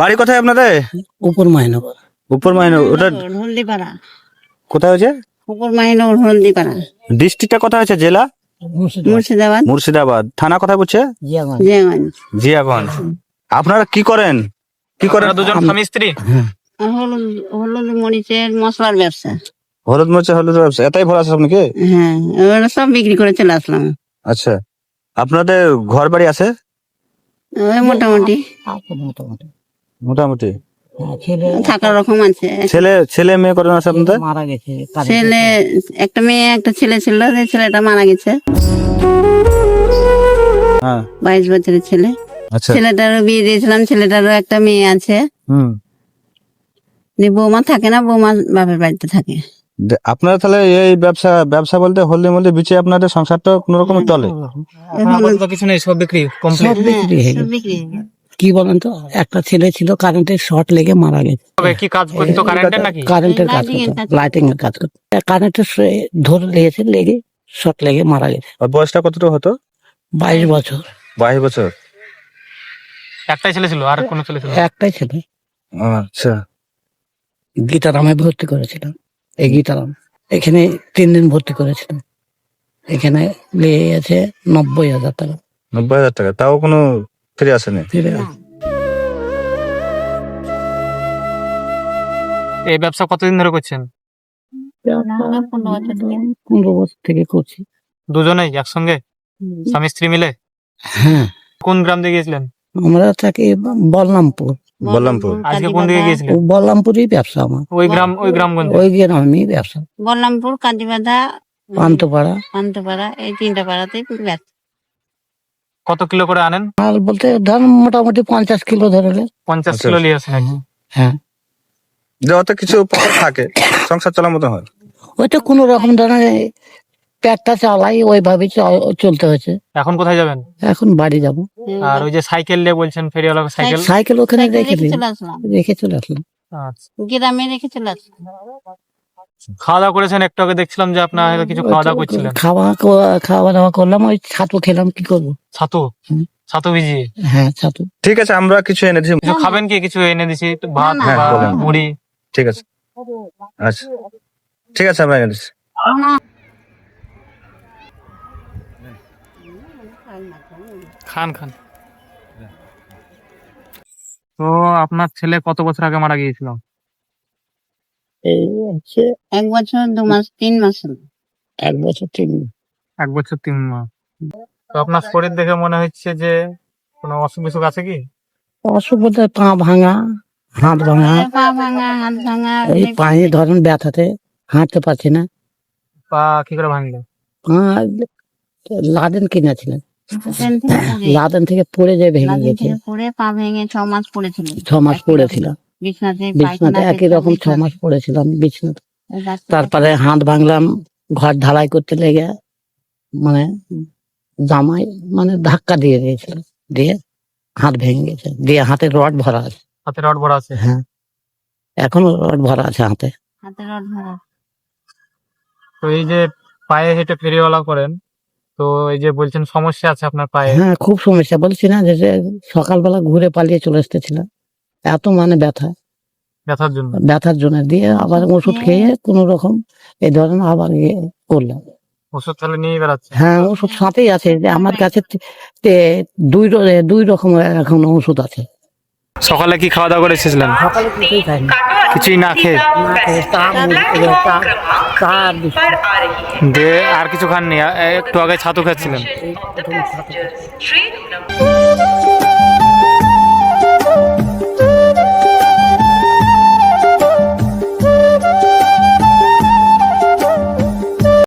বাড়ি কোথায় আপনাদের? উপর মাইনগর। উপর মাইনে ওটা হলদিপাড়া। কোথায় হয়েছে? উপর মাহিনগর হলদিপাড়া। ডিস্ট্রিক্টটা কোথায় হচ্ছে জেলা? মুর্শিদাবাদ। মুর্শিদাবাদ। থানা কোথায় পড়ছে জিয়াগঞ্জ। জিয়াগঞ্জ। জিয়াগঞ্জ। আপনারা কি করেন? কি করেন? দুজন স্বামী স্ত্রী? হলুদ হলুদ মরিচের মশলার ব্যবসা। হলুদ মরচে হলুদ ব্যবসা এটাই ভরা আছে আপনাকে হ্যাঁ ওরা সব বিক্রি করে চলে আসলাম। আচ্ছা। আপনাদের ঘর বাড়ি আছে মোটামুটি। মোটামুটি। মোটামুটি। হ্যাঁ, থাকার রকম আছে। ছেলে ছেলে মেয়ে করেন আছে আপনাদের? মারা গেছে ছেলে একটা মেয়ে একটা ছেলে ছিল ছেলেটা মারা গেছে। হ্যাঁ। বাইশ বছরের ছেলে। আচ্ছা। ছেলেটারও বিয়ে দিয়েছিলাম ছেলেটারও একটা মেয়ে আছে। হুম। বৌমা থাকে না বৌমা বাপের বাড়িতে থাকে। আপনারা তাহলে এই ব্যবসা ব্যবসা বলতে হলদি মলদি বিচে আপনাদের সংসারটা কোন রকম চলে? কিছু নেই সব বিক্রি সব সব বিক্রি। কি বলেন তো? একটা ছেলে ছিল কারেন্টের শর্ট লেগে মারা গেছে। কি কাজ করতো? কারেন্টের নাকি? কারেন্টের কাজ করতো লাইটিং এর কাজ করতো। কারেন্টের ধরে লেগেছে লেগে শর্ট লেগে মারা গেছে। বয়সটা কতটুকু হতো? বাইশ বছর। বাইশ বছর? একটাই ছেলে ছিল আর কোনো ছেলে ছিল একটাই ছেলে। আচ্ছা। গীতারামে ভর্তি করেছিলাম এই গীতারাম। এখানে তিন দিন ভর্তি করেছিলাম। এখানে লেগে গেছে নব্বই হাজার টাকা। নব্বই হাজার টাকা। তাও কোনো ফিরে আসেনি। ফিরে এই ব্যবসা কতদিন ধরে করছেন? পনেরো বছর থেকে। করছি। দুজনেই একসঙ্গে? স্বামী স্ত্রী মিলে? হ্যাঁ। কোন গ্রাম দিয়ে গিয়েছিলেন? আমরা থাকি বলরামপুর। বল্লামপুর আজকে কোন দিকে গিয়েছিলেন? বলরামপুরই ব্যবসা আমার। ওই গ্রাম ওই গ্রামগঞ্জ? ওই গ্রামই ব্যবসা। বলরামপুর কাজীবাধা পান্তপাড়া। পান্তপাড়া এই তিনটা পাড়াতেই ব্যস্ত কত কিলো করে আনেন? মাল বলতে ধর মোটামুটি পঞ্চাশ কিলো ধরলে পঞ্চাশ আচ্ছা। কিলো নিয়ে আসেন। নাকি? হ্যাঁ। যে অত কিছু পকেট থাকে সংসার চলার মতো হয়। ওই তো কোনো রকম ধরনের পেটটা চালাই ওইভাবে চলতে হয়েছে। এখন কোথায় যাবেন? এখন বাড়ি যাব। আর ওই যে সাইকেল নিয়ে বলছেন ফেরিওয়ালা সাইকেল? সাইকেল ওখানে রেখে রেখে দিই চলে আসলাম। রেখে চলে আসলাম। আচ্ছা। গ্রামে রেখে চলে আসলাম। খাওয়া দাওয়া করেছেন? একটু আগে দেখছিলাম যে আপনার কিছু খাওয়া দাওয়া করছিলেন। খাওয়া খাওয়া- খাওয়া দাওয়া করলাম ওই ছাতু খেলাম কি করব? ছাতু? ছাতু ভিজিয়ে? হ্যাঁ ছাতু। ঠিক আছে আমরা কিছু এনে দিচ্ছি কিছু খাবেন কি? কিছু এনে দিছি একটু ভাত হ্যাঁ। মুড়ি। ঠিক আছে। আচ্ছা। ঠিক আছে আমরা এনে দিচ্ছি খান খান। তো আপনার ছেলে কত বছর আগে মারা গিয়েছিল? এই হচ্ছে এক বছর দু মাস তিন মাস এক বছর তিন এক বছর তিন মাস। তো আপনার শরীর দেখে মনে হচ্ছে যে কোনো অসুখ বিসুখ আছে কি? অসুখ বলতে পা ভাঙা হাত ভাঙা পা ভাঙা হাত ভাঙা এই পায়ে ধরেন ব্যথাতে হাঁটতে পারছি না। পা কি করে ভাঙলো? পা লাদেন কিনেছিলেন। লাদেন থেকে পড়ে যায় ভেঙে গেছে থেকে পড়ে পা ভেঙে ছ মাস পড়েছিল। ছ মাস পড়েছিল। বিছনাতে একই রকম ছ মাস পড়েছিলাম বিছনাতে। তারপরে হাত ভাঙলাম ঘর ঢালাই করতে লেগে মানে জামাই মানে ধাক্কা দিয়ে দিয়েছিল দিয়ে হাত ভেঙে গেছে দিয়ে হাতে রড ভরা আছে। হাতে রড ভরা আছে? হ্যাঁ এখনও রড ভরা আছে হাতে। হাতে রড ভরা। তো এই যে পায়ে হেঁটে ফেরিওয়ালা করেন তো এই যে বলছেন সমস্যা আছে আপনার পায়ে। হ্যাঁ খুব সমস্যা। বলছি না যে যে সকালবেলা ঘুরে পালিয়ে চলে এসতেছিলাম এত মানে ব্যথা। ব্যথার জন্য। ব্যথার জন্য দিয়ে আবার ওষুধ খেয়ে কোনো রকম এই ধরেন আবার ইয়ে করলাম। ওষুধ তাহলে নিয়ে বেড়াচ্ছে। হ্যাঁ ওষুধ সাথেই আছে। যে আমার কাছে দুই র- দুই রকম এখন ওষুধ আছে। সকালে কি খাওয়া দাওয়া করে এসেছিলেন সকালে কিছুই খাইনি। কিছুই না খেয়ে? দিয়ে আর কিছু খাননি? একটু আগে ছাতু খাচ্ছিলেন